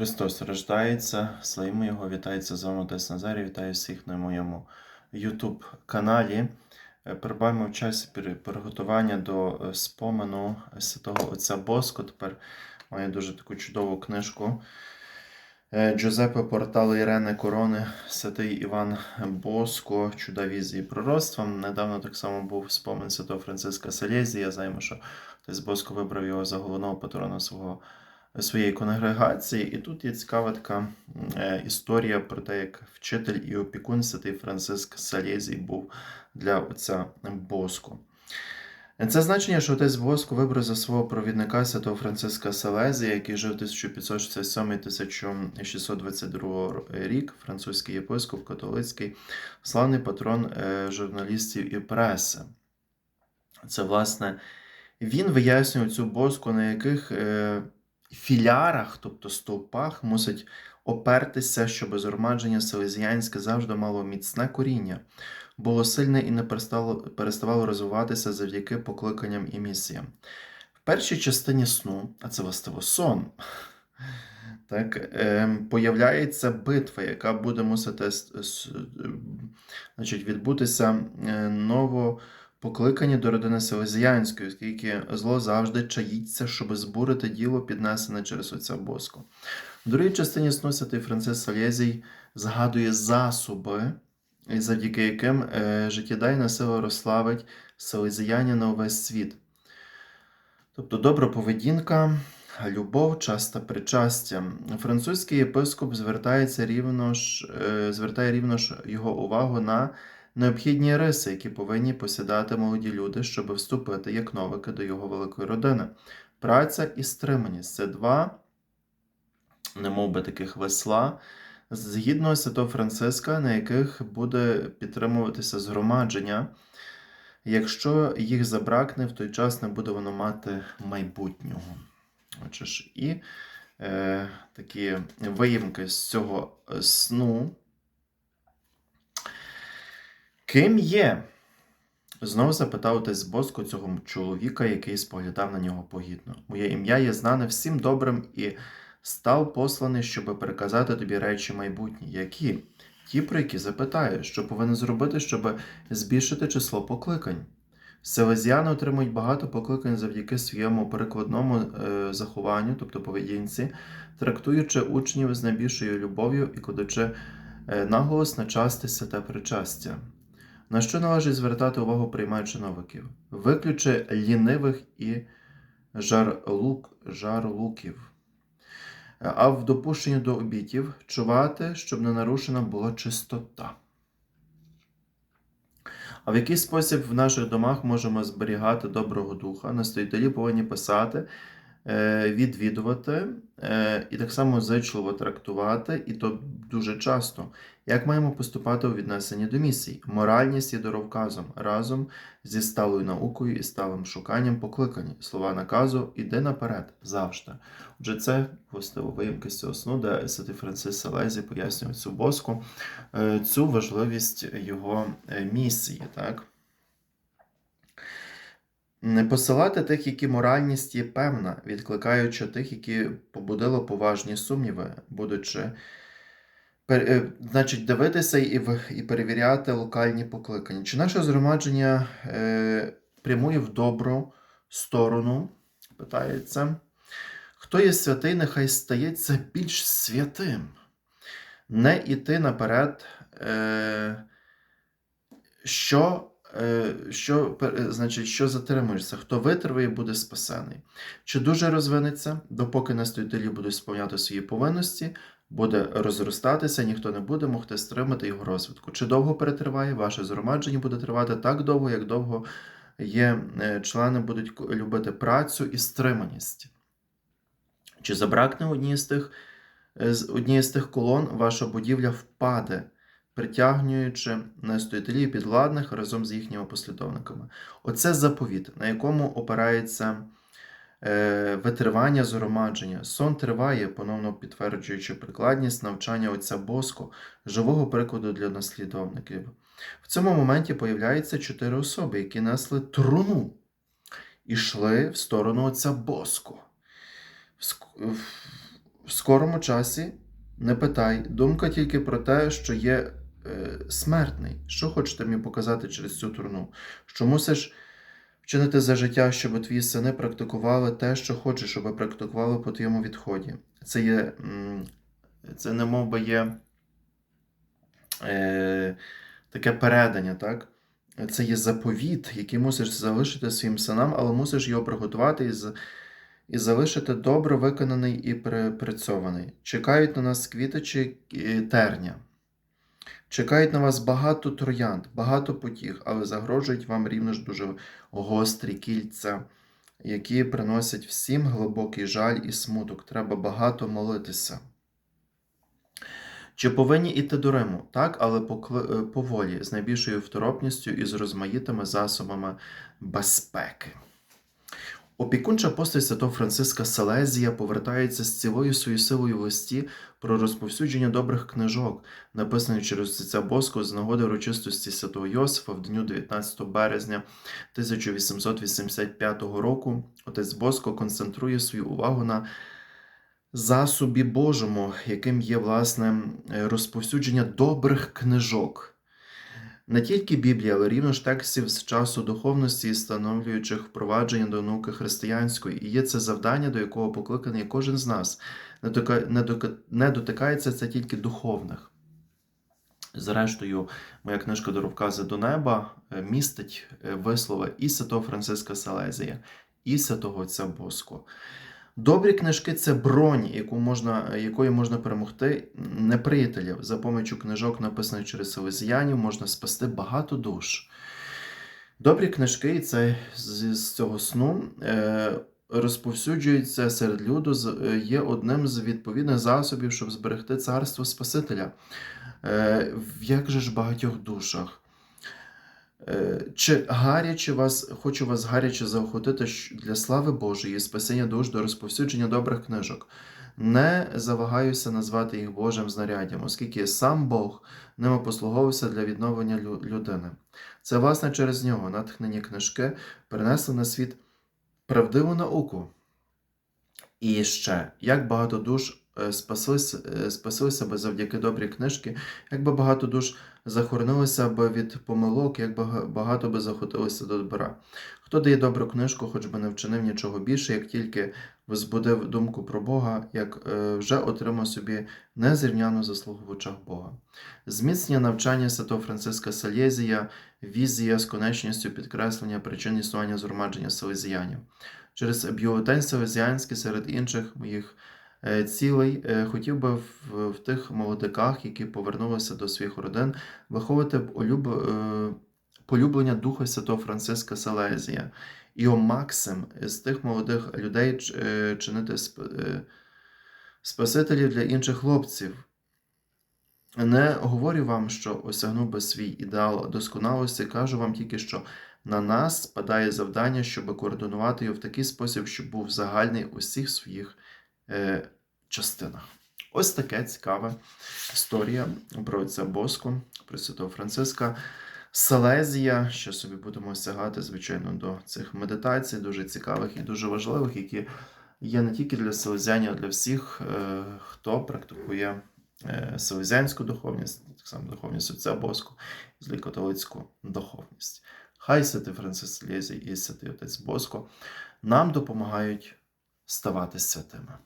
Христос рождається, славімо Його, вітається з вами Отець Назарій, вітаю всіх на моєму YouTube каналі. Е, Перебуваємо в часі приготування до е, спомену святого Отця Боско. Тепер маю дуже таку чудову книжку е, Джозепе Портало Ірени Корони, святий Іван Боско, чуда візії пророцтва. Недавно так само був спомин святого Франциска Селезі. Я знаю, що Отець Боско вибрав його за головного патрона свого своєї конгрегації. І тут є цікава така е, історія про те, як вчитель і опікун святий Франциск Салєзій був для отця Боско. Це значення, що отець Боско вибрав за свого провідника святого Франциска Салезія, який жив 1567-1622 рік, французький єпископ, католицький, славний патрон е, журналістів і преси. Це, власне, він вияснює цю боску, на яких е, філярах, тобто стовпах, мусить опертися, щоб згромадження селезіянське завжди мало міцне коріння, було сильне і не перестало, переставало розвиватися завдяки покликанням і місіям. В першій частині сну, а це властиво сон, так, е, появляється битва, яка буде мусити с- с- е, значить, відбутися е, ново покликані до родини Селезіянської, оскільки зло завжди чаїться, щоб збурити діло, піднесене через отця Боско. В другій частині сну святий Францис Салєзій згадує засоби, завдяки яким е, життєдайна сила розславить селезіяння на увесь світ. Тобто добра поведінка, любов, часто причастя. Французький єпископ звертається рівно ж, е, звертає рівно ж його увагу на необхідні риси, які повинні посідати молоді люди, щоб вступити як новики до його великої родини. Праця і стриманість це два, немов би таких весла, згідно святого Франциска, на яких буде підтримуватися згромадження. Якщо їх забракне, в той час не буде воно мати майбутнього. Отже і е, такі виїмки з цього сну. Ким є? Знову запитав отець Боско цього чоловіка, який споглядав на нього погідно. Моє ім'я є знане всім добрим і став посланий, щоб переказати тобі речі майбутні. Які? Ті, про які запитаю, що повинен зробити, щоб збільшити число покликань. Селезіани отримують багато покликань завдяки своєму перекладному е, захованню, тобто поведінці, трактуючи учнів з найбільшою любов'ю і кладучи е, наголос на часте святе причастя. На що належить звертати увагу приймаючи новиків? Виключи лінивих і жарлук, жарлуків. А в допущенні до обітів чувати, щоб не нарушена була чистота. А в який спосіб в наших домах можемо зберігати доброго духа? Настоятелі повинні писати, відвідувати е, і так само зичливо трактувати, і то дуже часто. Як маємо поступати у віднесенні до місій? Моральність є дороговказом разом зі сталою наукою і сталим шуканням покликані. Слова наказу іди наперед завжди. Отже, це властиво виїмки з цього сну, де Святий Францис Селезі пояснює цю боску, е, цю важливість його е, місії. Так? Не посилати тих, які моральність є певна, відкликаючи тих, які побудило поважні сумніви, будучи пер- е, значить, дивитися і, і перевіряти локальні покликання. Чи наше згромадження е, прямує в добру сторону? Питається. Хто є святий, нехай стається більш святим. Не іти наперед, е, що, що, значить, що затримуєшся, хто витриває, буде спасений. Чи дуже розвинеться, допоки настоятелі будуть сповняти свої повинності, буде розростатися, ніхто не буде могти стримати його розвитку. Чи довго перетриває, ваше згромадження буде тривати так довго, як довго є е, члени будуть любити працю і стриманість. Чи забракне однієї з тих, е, однієї з тих колон, ваша будівля впаде, притягнуючи настоятелів підвладних разом з їхніми послідовниками. Оце заповіт, на якому опирається е, витривання згромадження. Сон триває, поновно підтверджуючи прикладність навчання отця Боско, живого прикладу для наслідовників. В цьому моменті появляються чотири особи, які несли труну і йшли в сторону отця Боско. Ск- в- скорому часі не питай, думка тільки про те, що є смертний. Що хочете мені показати через цю турну? Що мусиш вчинити за життя, щоб твої сини практикували те, що хочеш, щоб практикували по твоєму відході. Це є, це не мов би є е, таке передання, так? Це є заповіт, який мусиш залишити своїм синам, але мусиш його приготувати і, і залишити добре виконаний і припрацьований. Чекають на нас квіти чи е, терня. Чекають на вас багато троянд, багато потіг, але загрожують вам рівно ж дуже гострі кільця, які приносять всім глибокий жаль і смуток. Треба багато молитися. Чи повинні йти до Риму? Так, але е, поволі, з найбільшою второпністю і з розмаїтими засобами безпеки. Опікунча постать святого Франциска Селезія повертається з цілою своєю силою в листі про розповсюдження добрих книжок, написаних через отця Боско з нагоди урочистості святого Йосифа в дню 19 березня 1885 року. Отець Боско концентрує свою увагу на засобі Божому, яким є власне розповсюдження добрих книжок. Не тільки Біблія, але рівно ж текстів з часу духовності, становлюючих впровадження до науки християнської, і є це завдання, до якого покликаний кожен з нас. Не, дотикається це тільки духовних. Зрештою, моя книжка Дороговкази до неба е, містить е, вислови і святого Франциска Салезія, і святого Отця Боско. Добрі книжки це бронь, яку можна, якою можна перемогти неприятелів. За помічю книжок, написаних через селезіянів, можна спасти багато душ. Добрі книжки, це з, з цього сну е, розповсюджуються серед люду, з- є одним з відповідних засобів, щоб зберегти царство Спасителя. Е, в як же ж багатьох душах. Е, Чи гаряче вас, хочу вас гаряче заохотити для слави Божої, і спасіння душ до розповсюдження добрих книжок. Не завагаюся назвати їх Божим знаряддям, оскільки сам Бог ними послуговувався для відновлення людини. Це, власне, через нього натхнені книжки принесли на світ правдиву науку. І ще, як багато душ е, спаслися, е, спасли себе завдяки добрій книжки, як би багато душ захоронилися би від помилок, як бага- багато би захотилося до добра. Хто дає добру книжку, хоч би не вчинив нічого більше, як тільки возбудив думку про Бога, як е, вже отримав собі незрівняну заслугу в очах Бога. Зміцнення навчання святого Франциска Салєзія, візія з конечністю підкреслення причин існування згромадження селезіянів. Через бюлетень селезіанський серед інших моїх е, цілей е, хотів би в, в тих молодиках, які повернулися до своїх родин, виховувати улюб, е, полюблення Духа Святого Франциска Салезія. І о Максим з тих молодих людей чинити сп- спасителів для інших хлопців. Не говорю вам, що осягнув би свій ідеал досконалості, кажу вам тільки, що на нас спадає завдання, щоб координувати його в такий спосіб, щоб був загальний у всіх своїх частинах. Ось таке цікава історія про отця Боску, про святого Франциска. Селезія, що собі будемо осягати, звичайно, до цих медитацій, дуже цікавих і дуже важливих, які є не тільки для селезянів, а для всіх, е, хто практикує е, селезянську духовність, так само духовність отця Боску, і католицьку духовність. Хай святий Франциск Селезій і святий отець Боско нам допомагають ставати святими.